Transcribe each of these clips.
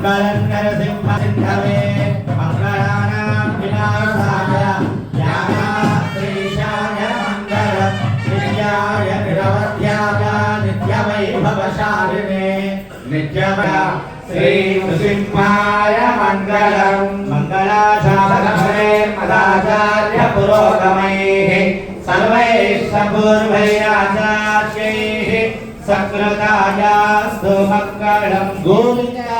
नरसिंहसिन्धवे मङ्गलानां विनाशाय ज्ञानात्रीशाय मङ्गलम् नित्याय निरवध्याय नित्यवैभवशालिने नित्यमय श्रीनृसिंहाय मङ्गलम् मङ्गलाशासनभरे मदाचार्य पुरोगमैः सर्वैः सपूर्वैराचार्यैः सकृतायास्तु मङ्गलं गोविन्दा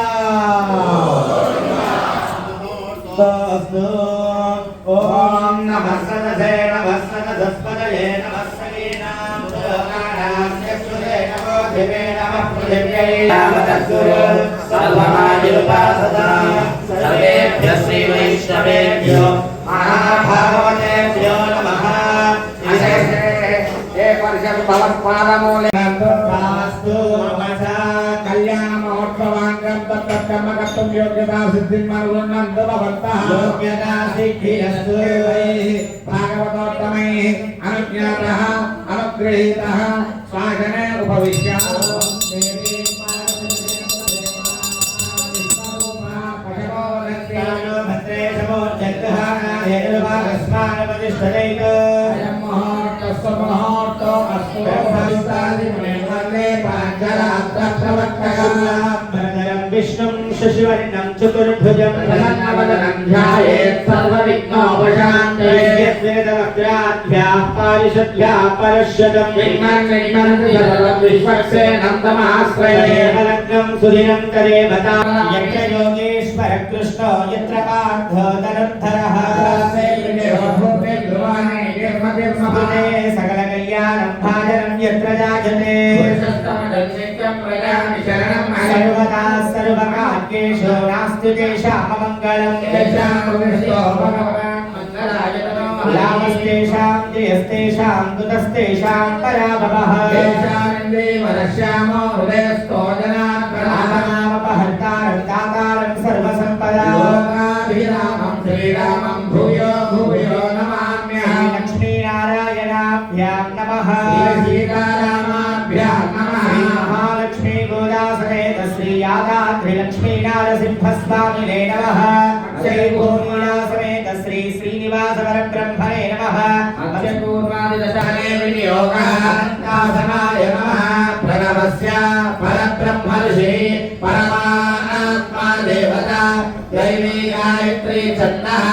ॐ नमः सदसे नमः सदसस्पदये नमः सवीनां सुराणास्यक्षुरे नमो दिवे नमः पृथिव्यै नामतस्तुरे सर्वमायुपासदा सर्वेभ्यः श्रीवैष्णवेभ्यो महाभागवतेभ्यो नमः एक वर्ष भवत्पादमूले कर्मकर्तुं योग्यता सिद्धिं मरुन्नन्दवन्तः योग्यता सिद्धिरस्तु भागवतोत्तमैः अनुज्ञातः अनुगृहीतः स्वागने उपविश्य भद्रेशमो जग्रहाणादेवभागस्मानपतिष्ठजैत भरतरं विष्णुं शशिवर्णं चतुर्भुजं प्रसन्नवदनं ध्यायेत् सर्वविघ्नोपशान्तयेद्विगतवक्त्राभ्याः पारिषद्भ्याः परश्यतं विन्मन्विन्मन्विजलं विश्वक्सेनं तमाश्रये हलग्नं सुधिनं करे भता यत्र योगेश्वरकृष्णो यत्र पार्थ धनुर्धरः सकलकल्याणं भार यत्र जायते सर्वदा सर्वकार्येषु नास्ति तेषाममङ्गलम् लाभस्तेषां जयस्तेषां कुतस्तेषां पराभवः नारसिंहस्वामिने नमः श्री भूमिलासमेत श्री श्रीनिवास परब्रह्मणे नमः अक्षपूर्वादिदशने विनियोगः अनन्तासनाय नमः प्रणवस्य परब्रह्मर्षि परमात्मा देवता दैवी गायत्री छन्दः